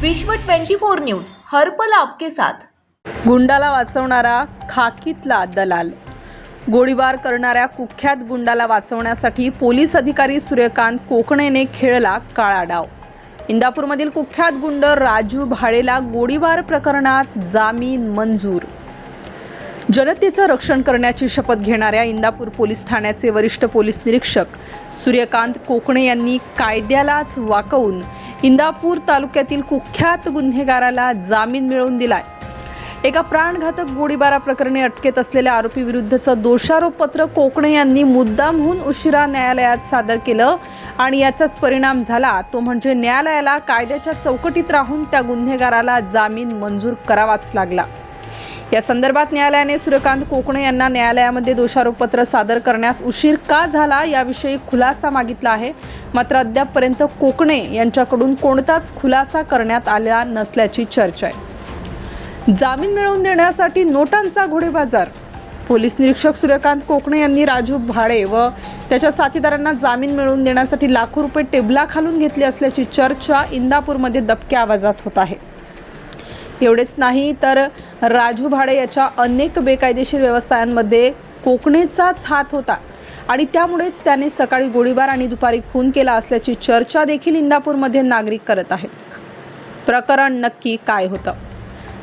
विश्व 24 न्यूज हर्पल आपके साथ. गुंडाला वाचवणारा खाकीतला दलाल. गोळीबार करणाऱ्या कुख्यात गुंडाला वाचवण्यासाठी पोलीस अधिकारी सूर्यकांत कोकणेने खेळला काळा डाव इंदापूरमधील कुख्यात गुंड राजू भाडेला गोळीबार प्रकरणात जामीन मंजूर. जनतेचं रक्षण करण्याची शपथ घेणाऱ्या इंदापूर पोलीस ठाण्याचे वरिष्ठ पोलीस निरीक्षक सूर्यकांत कोकणे यांनी कायद्यालाच वाकवून इंदापूर तालुक्यातील कुख्यात गुन्हेगाराला जामीन मिळवून दिलाय. एका प्राणघातक गोळीबारा प्रकरणी अटकेत असलेल्या आरोपी विरुद्धचं दोषारोपपत्र कोकणे यांनी मुद्दामहून उशिरा न्यायालयात सादर केलं आणि याचाच परिणाम झाला. तो म्हणजे न्यायालयाला कायद्याच्या चौकटीत राहून त्या गुन्हेगाराला जामीन मंजूर करावाच लागला. या संदर्भात न्यायालयाने सूर्यकांत कोकणे यांना न्यायालयामध्ये दोषारोपपत्र सादर करण्यास उशीर का झाला याविषयी खुलासा मागितला आहे. मात्र अद्यापपर्यंत कोकणे यांच्याकडून कोणताच खुलासा करण्यात आला नसल्याची चर्चा आहे. जामीन मिळवून देण्यासाठी नोटांचा घोडेबाजार. पोलीस निरीक्षक सूर्यकांत कोकणे यांनी राजू भाडे व त्याच्या साथीदारांना जामीन मिळवून देण्यासाठी लाखो रुपये टेबलाखालून घेतली असल्याची चर्चा इंदापूरमध्ये दबक्या आवाजात होत आहे. एवढेच नाही तर राजू भाडे याच्या अनेक बेकायदेशीर व्यवस्थांमध्ये कोकणेचाच हात होता. आणि त्यामुळेच त्याने सकाळी गोळीबार आणि दुपारी खून केला असल्याची चर्चा देखील इंदापूरमध्ये नागरिक करत आहेत. प्रकरण नक्की काय होतं?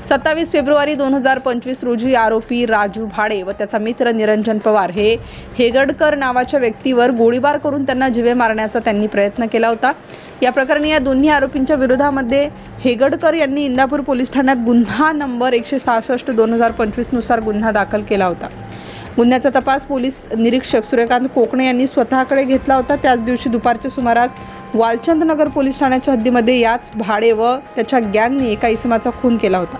सत्तावीस फेब्रुवारी दोन हजार पंचवीस रोजी आरोपी राजू भाडे व त्याचा मित्र निरंजन पवार हे हेगडकर नावाच्या व्यक्तीवर गोळीबार करून त्यांना जिवे मारण्याचा त्यांनी प्रयत्न केला होता. या प्रकरणी या दोन्ही आरोपींच्या विरोधामध्ये हेगडकर यांनी इंदापूर पोलीस ठाण्यात गुन्हा नंबर एकशे सहासष्ट दोन हजार पंचवीसनुसार गुन्हा दाखल केला होता. गुन्ह्याचा तपास पोलीस निरीक्षक सूर्यकांत कोकणे यांनी स्वतःकडे घेतला होता. त्याच दिवशी दुपारच्या सुमारास वालचंद नगर पोलीस ठाण्याच्या हद्दीमध्ये याच भाडे व त्याच्या गँगने एका इसमाचा खून केला होता.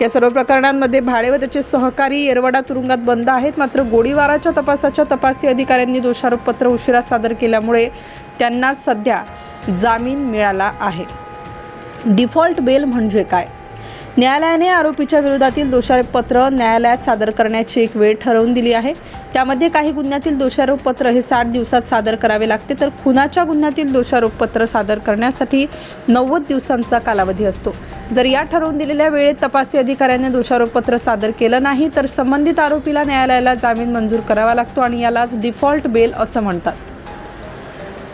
या सर्व प्रकरणांमध्ये भाडे व त्याचे सहकारी येरवडा तुरुंगात बंद आहेत. मात्र गोळीबाराच्या तपासाच्या तपासी अधिकाऱ्यांनी दोषारोपपत्र उशिरा सादर केल्यामुळे त्यांना सध्या जामीन मिळाला आहे. डिफॉल्ट बेल म्हणजे काय? न्यायालयाने आरोपीच्या विरोधातील दोषारोपपत्र न्यायालयात सादर करण्याची एक वेळ ठरवून दिली आहे. त्यामध्ये काही गुन्ह्यातील दोषारोपपत्र हे साठ दिवसात सादर करावे लागते. तर खुनाच्या गुन्ह्यातील दोषारोपपत्र सादर करण्यासाठी नव्वद दिवसांचा कालावधी असतो. जर या ठरवून दिलेल्या वेळेत तपासी अधिकाऱ्याने दोषारोपपत्र सादर केलं नाही तर संबंधित आरोपीला न्यायालयाला जामीन मंजूर करावा लागतो आणि यालाच डिफॉल्ट बेल असं म्हणतात.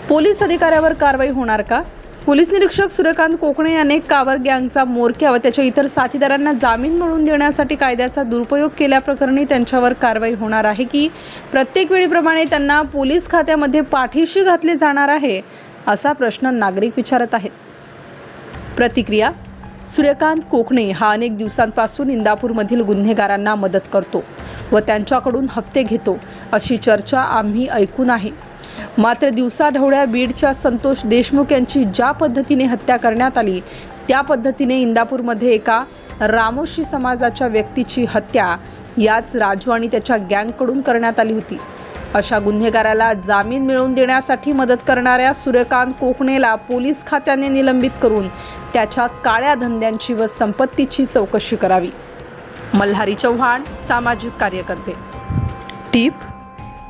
पोलीस अधिकाऱ्यावर कारवाई होणार का? पोलीस निरीक्षक सूर्यकांत कोकणे याने कावर गँगचा मोरक्या व त्याच्या इतर साथीदारांना जामीन मिळवून देण्यासाठी कायद्याचा दुरुपयोग केल्याप्रकरणी त्यांच्यावर कारवाई होणार आहे की प्रत्येक वेळीप्रमाणे त्यांना पोलीस खात्यामध्ये पाठीशी घातले जाणार आहे असा प्रश्न नागरिक विचारत आहेत. प्रतिक्रिया सूर्यकांत कोकणे हा अनेक दिवसांपासून इंदापूरमधील गुन्हेगारांना मदत करतो व त्यांच्याकडून हप्ते घेतो अशी चर्चा आम्ही ऐकून आहे. मात्र दिवसाढवळ्या बीडच्या संतोष देशमुख यांची ज्या पद्धतीने हत्या करण्यात आली त्या पद्धतीने इंदापूरमध्ये एका रामोशी समाजाच्या व्यक्तीची हत्या याच राजू आणि त्याच्या गँगकडून करण्यात आली होती. अशा गुन्हेगाराला जामीन मिळवून देण्यासाठी मदत करणाऱ्या सूर्यकांत कोकणेला पोलीस खात्याने निलंबित करून त्याच्या काळ्या धंद्यांची व संपत्तीची चौकशी करावी. मल्हारी चव्हाण सामाजिक कार्यकर्ते. टीप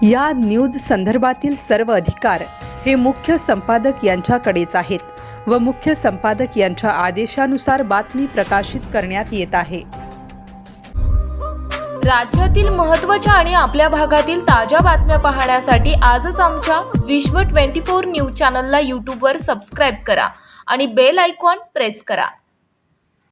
या न्यूज संदर्भातील सर्व अधिकार हे मुख्य संपादक यांच्याकडेच आहेत व मुख्य संपादक यांच्या आदेशानुसार बातमी प्रकाशित करण्यात येत आहे. राज्यातील महत्त्वाच्या आणि आपल्या भागातील ताज्या बातम्या पाहण्यासाठी आजच आमच्या विश्व 24 न्यूज चॅनलला यूट्यूबवर सबस्क्राईब करा आणि बेल आयकॉन प्रेस करा.